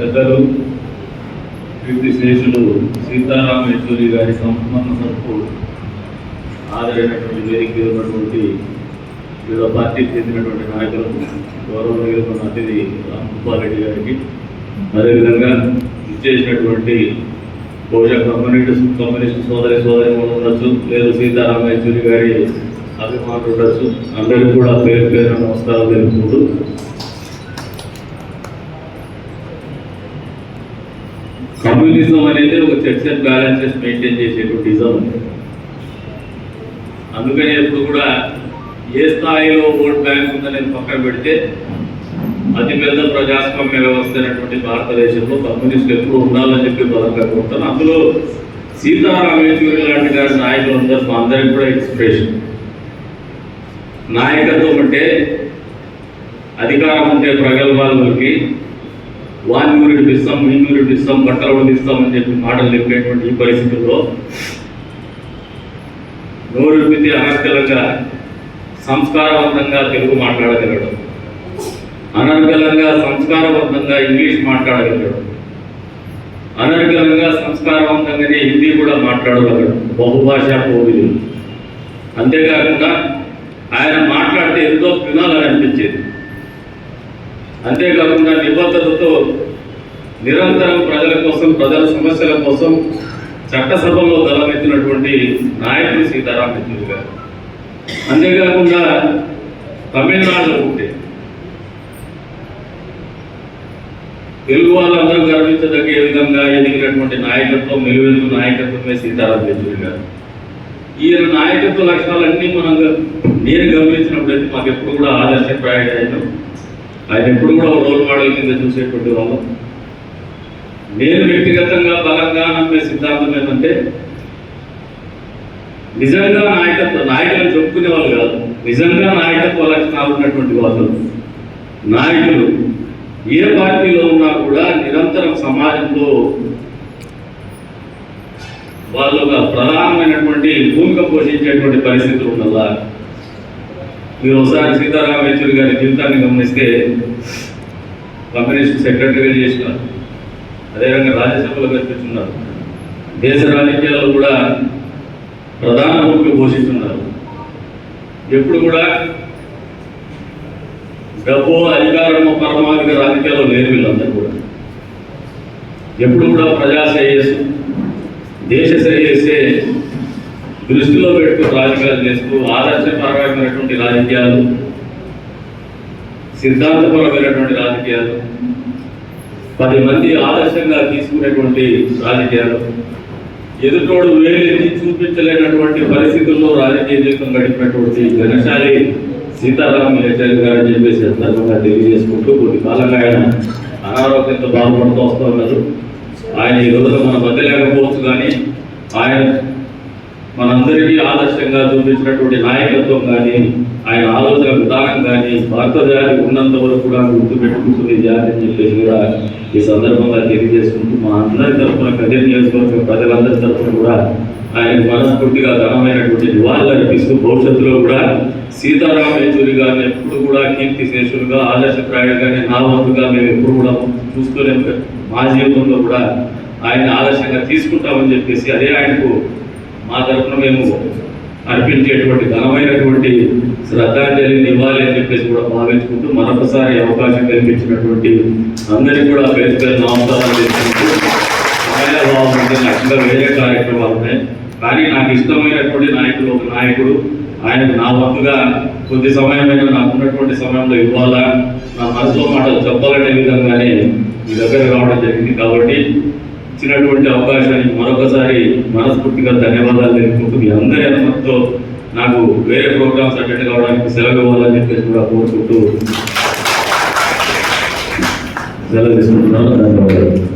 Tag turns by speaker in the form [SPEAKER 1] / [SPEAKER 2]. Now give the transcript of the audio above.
[SPEAKER 1] పెద్దలు కీర్తి శేషులు సీతారాం యచూరి గారి సంపన్న సభకు హాజరైనటువంటి వేదిక ఉన్నటువంటి వివిధ పార్టీకి చెందినటువంటి నాయకులు గౌరవనీయులు అతిథి రామ్గోపాల్రెడ్డి గారికి అదేవిధంగా ఇచ్చేసినటువంటి బహుశా కమ్యూనిటీ కమ్యూనిస్ట్ సోదరి సోదరి ఉండొచ్చు లేదు సీతారాం యచూరి గారి అభిమానులు ఉండొచ్చు అందరికీ కూడా పేరు పేరు నమస్కారాలు తెలుపుకుంటూ కమ్యూనిజం అనేది ఒక చెక్స్ అండ్ బ్యాలెన్సెస్ మెయింటైన్ చేసేటువంటి ఇజం అందుకని ఎప్పుడు కూడా ఏ స్థాయిలో ఓట్ బ్యాంక్ ఉందని పక్కన పెడితే అతిపెద్ద ప్రజాస్వామ్య వ్యవస్థ అయినటువంటి భారతదేశంలో కమ్యూనిస్టులు ఎప్పుడు ఉండాలని చెప్పి బలంగా కోరుతాను అందులో సీతారాం యేచూరి లాంటి గారి నాయకులు అందరూ మా అందరికి కూడా ఇన్స్పిరేషన్ నాయకత్వం అంటే అధికారం ఉంటే ప్రగల్భాలకి వాన్ యూనిట్ ఇస్తాం వీన్ ఇస్తాం బట్టలు ఇస్తాం అని చెప్పి మాటలు చెప్పేటువంటి ఈ పరిస్థితుల్లో నోరు విప్పితే అనర్గలంగా సంస్కారవంతంగా తెలుగు మాట్లాడగలగడం అనర్గలంగా సంస్కారవంతంగా ఇంగ్లీష్ మాట్లాడగలగడం అనర్గలంగా సంస్కారవంతంగానే హిందీ కూడా మాట్లాడగలడు. బహుభాషా కోవిలు అంతేకాకుండా ఆయన మాట్లాడితే ఎంతో వినాలని అనిపించేది. అంతేకాకుండా నిబద్ధతతో నిరంతరం ప్రజల కోసం ప్రజల సమస్యల కోసం చట్టసభలో దళమెత్తినటువంటి నాయకుడు సీతారాం యెచూరి గారు. అంతేకాకుండా తమిళనాడులో ఉంటే తెలుగు వాళ్ళందరూ గర్వించదగే విధంగా ఎదిగినటువంటి నాయకత్వం మెలువెత్తు నాయకత్వమే సీతారాం యెచూరి గారు. ఈయన నాయకత్వ లక్షణాలన్నీ మనం నేను గమనించినప్పుడైతే మాకు ఎప్పుడు కూడా ఆదర్శప్రాయమైన ఆయన ఎప్పుడు కూడా రోల్ మోడల్ కింద చూసేటువంటి వాళ్ళం. నేను వ్యక్తిగతంగా బలంగా నమ్మే సిద్ధాంతం ఏంటంటే నిజంగా నాయకత్వ నాయకులను చెప్పుకునే వాళ్ళు కాదు నిజంగా నాయకత్వ లక్షణాలు ఉన్నటువంటి వాళ్ళు. నాయకులు ఏ పార్టీలో ఉన్నా కూడా నిరంతరం సమాజంలో వాళ్ళు ఒక ప్రధానమైనటువంటి భూమిక పోషించేటువంటి పరిస్థితులు ఉన్నదా మీరు ఒకసారి సీతారాం యేచూరి గారి జీవితాన్ని గమనిస్తే కమ్యూనిస్ట్ సెక్రటరీగా చేసినారు అదేవిధంగా రాజ్యసభలో కనిపిస్తున్నారు దేశ రాజకీయాల్లో కూడా ప్రధాన భూమిక పోషిస్తున్నారు. ఎప్పుడు కూడా డబ్బు అధికారము పరమాధిక రాజకీయాల్లో లేరు వీళ్ళందరూ కూడా. ఎప్పుడు కూడా ప్రజా శ్రేయస్సు దేశ శ్రేయస్సే దృష్టిలో పెట్టుకుని రాజకీయాలు చేస్తూ ఆదర్శపరమైనటువంటి రాజకీయాలు సిద్ధాంతపరమైనటువంటి రాజకీయాలు పది మంది ఆదర్శంగా తీసుకునేటువంటి రాజకీయాలు ఎదుటోడు వేలెత్తి చూపించలేనటువంటి పరిస్థితుల్లో రాజకీయ జీవితం గడిపినటువంటి ఘనశాలి సీతారాం యేచూరి గారు అని చెప్పేసి సందర్భంగా తెలియజేసుకుంటూ కొద్ది కాలంగా ఆయన అనారోగ్యంతో బాధపడుతూ వస్తూ ఉన్నారు. ఆయన ఈ రోజున మన మధ్య లేకపోవచ్చు కానీ ఆయన మనందరికీ ఆదర్శంగా చూపించినటువంటి నాయకత్వం కానీ ఆయన ఆలోచన విధానం కానీ భారత జాతి ఉన్నంత వరకు కూడా గుర్తు పెట్టుకుంటుంది జాతి అని చెప్పేసి కూడా ఈ సందర్భంగా తెలియజేసుకుంటూ మా అందరి తరఫున కదిరి నియోజకవర్గ ప్రజలందరి తరఫున కూడా ఆయన మనస్ఫూర్తిగా ఘనమైనటువంటి నివాళులు అర్పిస్తూ భవిష్యత్తులో కూడా సీతారామ యేచూరి గారిని ఎప్పుడు కూడా కీర్తి శేషులుగా ఆదర్శప్రాయుడుగానే నా వంతుగా మేము ఎప్పుడు కూడా చూస్తూనే మా జీవితంలో కూడా ఆయన ఆదర్శంగా తీసుకుంటామని చెప్పేసి అదే ఆయనకు మా తరఫున మేము అర్పించేటువంటి ఘనమైనటువంటి శ్రద్ధాంజలిని ఇవ్వాలి అని చెప్పేసి కూడా భావించుకుంటూ మరొకసారి అవకాశం కల్పించినటువంటి అందరికీ కూడా పేరు పేరు నమస్కారాలు చేసుకుంటూ సమయాభావం వేరే కార్యక్రమాలు ఉన్నాయి. కానీ నాకు ఇష్టమైనటువంటి నాయకుడు ఒక నాయకుడు. ఆయనకు నా వంతుగా కొద్ది సమయమైనా నాకు ఉన్నటువంటి సమయంలో ఇవ్వాలా? నా మనసులో మాటలు చెప్పాలనే విధంగానే మీ దగ్గర రావడం జరిగింది. కాబట్టి ఇచ్చినటువంటి అవకాశానికి మరొకసారి మనస్ఫూర్తిగా ధన్యవాదాలు తెలుపుకుంటూ మీ అందరి అనుమతితో నాకు వేరే ప్రోగ్రామ్స్ అటెండ్ కావడానికి సెలవు ఇవ్వాలని చెప్పేసి కూడా కోరుకుంటూ సెలవు తీసుకుంటున్నాను. ధన్యవాదాలు.